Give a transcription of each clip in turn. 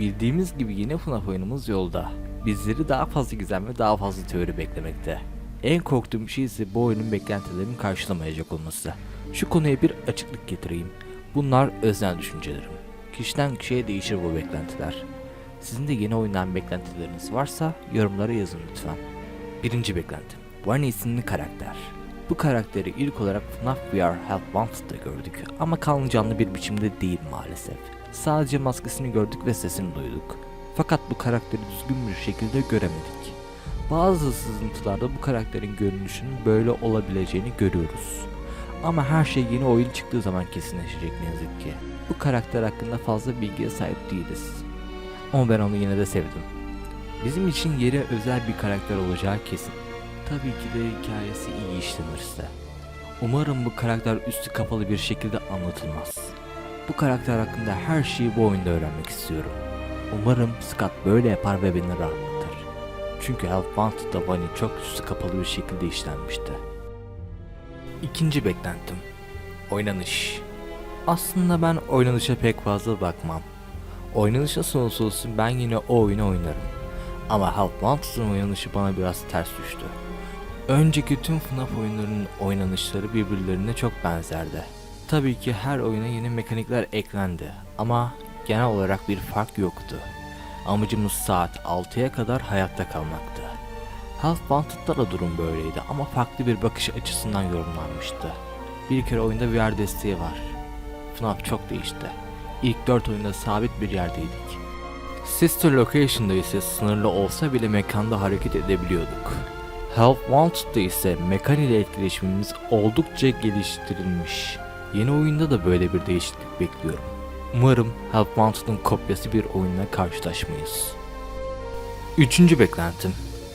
Bildiğimiz gibi yeni FNAF oyunumuz yolda. Bizleri daha fazla gizem ve daha fazla teori beklemekte. En korktuğum şey ise bu oyunun beklentilerimi karşılamayacak olması. Şu konuya bir açıklık getireyim. Bunlar öznel düşüncelerim. Kişiden kişiye değişir bu beklentiler. Sizin de yeni oyundan beklentileriniz varsa yorumlara yazın lütfen. Birinci beklentim. Barney isimli karakter. Bu karakteri ilk olarak FNAF VR Help Wanted'da gördük ama kanlı canlı bir biçimde değil maalesef. Sadece maskesini gördük ve sesini duyduk. Fakat bu karakteri düzgün bir şekilde göremedik. Bazı sızıntılarda bu karakterin görünüşünün böyle olabileceğini görüyoruz. Ama her şey yeni oyun çıktığı zaman kesinleşecek ne yazık ki. Bu karakter hakkında fazla bilgiye sahip değiliz. Ama ben onu yine de sevdim. Bizim için yeri özel bir karakter olacağı kesin. Tabii ki de hikayesi iyi işlenirse. Umarım bu karakter üstü kapalı bir şekilde anlatılmaz. Bu karakter hakkında her şeyi bu oyunda öğrenmek istiyorum. Umarım Scott böyle yapar ve beni rahatlatır. Çünkü Help Wanted'da Bunny çok üstü kapalı bir şekilde işlenmişti. İkinci beklentim. Oynanış. Aslında ben oynanışa pek fazla bakmam. Oynanışa sonuç olsun ben yine o oyunu oynarım. Ama Help Wanted'ın oynanışı bana biraz ters düştü. Önceki tüm FNAF oyunlarının oynanışları birbirlerine çok benzerdi. Tabii ki her oyuna yeni mekanikler eklendi ama genel olarak bir fark yoktu. Amacımız saat 6'ya kadar hayatta kalmaktı. Half Wanted'da da durum böyleydi ama farklı bir bakış açısından yorumlanmıştı. Bir kere oyunda VR desteği var. FNAF çok değişti. İlk 4 oyunda sabit bir yerdeydik. Sister Location'da ise sınırlı olsa bile mekanda hareket edebiliyorduk. Help Wanted'da ise mekan ile etkileşimimiz oldukça geliştirilmiş. Yeni oyunda da böyle bir değişiklik bekliyorum. Umarım Help Wanted'ın kopyası bir oyunla karşılaşmayız. Üçüncü beklentim,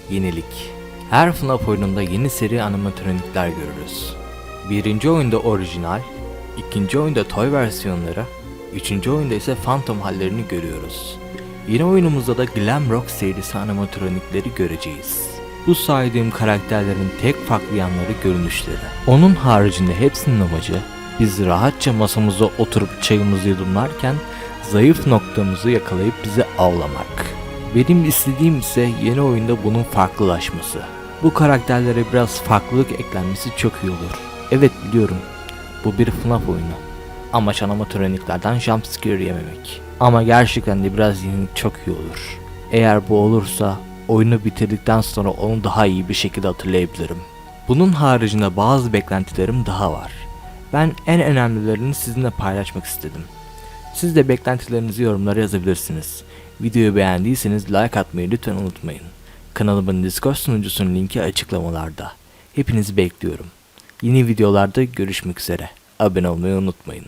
yenilik. Her FNAF oyununda yeni seri animatronikler görürüz. Birinci oyunda orijinal, ikinci oyunda toy versiyonları, üçüncü oyunda ise Phantom hallerini görüyoruz. Yeni oyunumuzda da Glam Rock serisi animatronikleri göreceğiz. Bu saydığım karakterlerin tek farklı yanları görünüşleri. Onun haricinde hepsinin amacı biz rahatça masamıza oturup çayımızı yudumlarken zayıf noktamızı yakalayıp bizi avlamak. Benim istediğim ise yeni oyunda bunun farklılaşması. Bu karakterlere biraz farklılık eklenmesi çok iyi olur. Evet biliyorum bu bir FNAF oyunu. Amaç animatroniklerden jumpscare yememek. Ama gerçekten de biraz yenilik çok iyi olur. Eğer bu olursa oyunu bitirdikten sonra onu daha iyi bir şekilde hatırlayabilirim. Bunun haricinde bazı beklentilerim daha var. Ben en önemlilerini sizinle paylaşmak istedim. Siz de beklentilerinizi yorumlara yazabilirsiniz. Videoyu beğendiyseniz like atmayı lütfen unutmayın. Kanalımın Discord sunucusunun linki açıklamalarda. Hepinizi bekliyorum. Yeni videolarda görüşmek üzere. Abone olmayı unutmayın.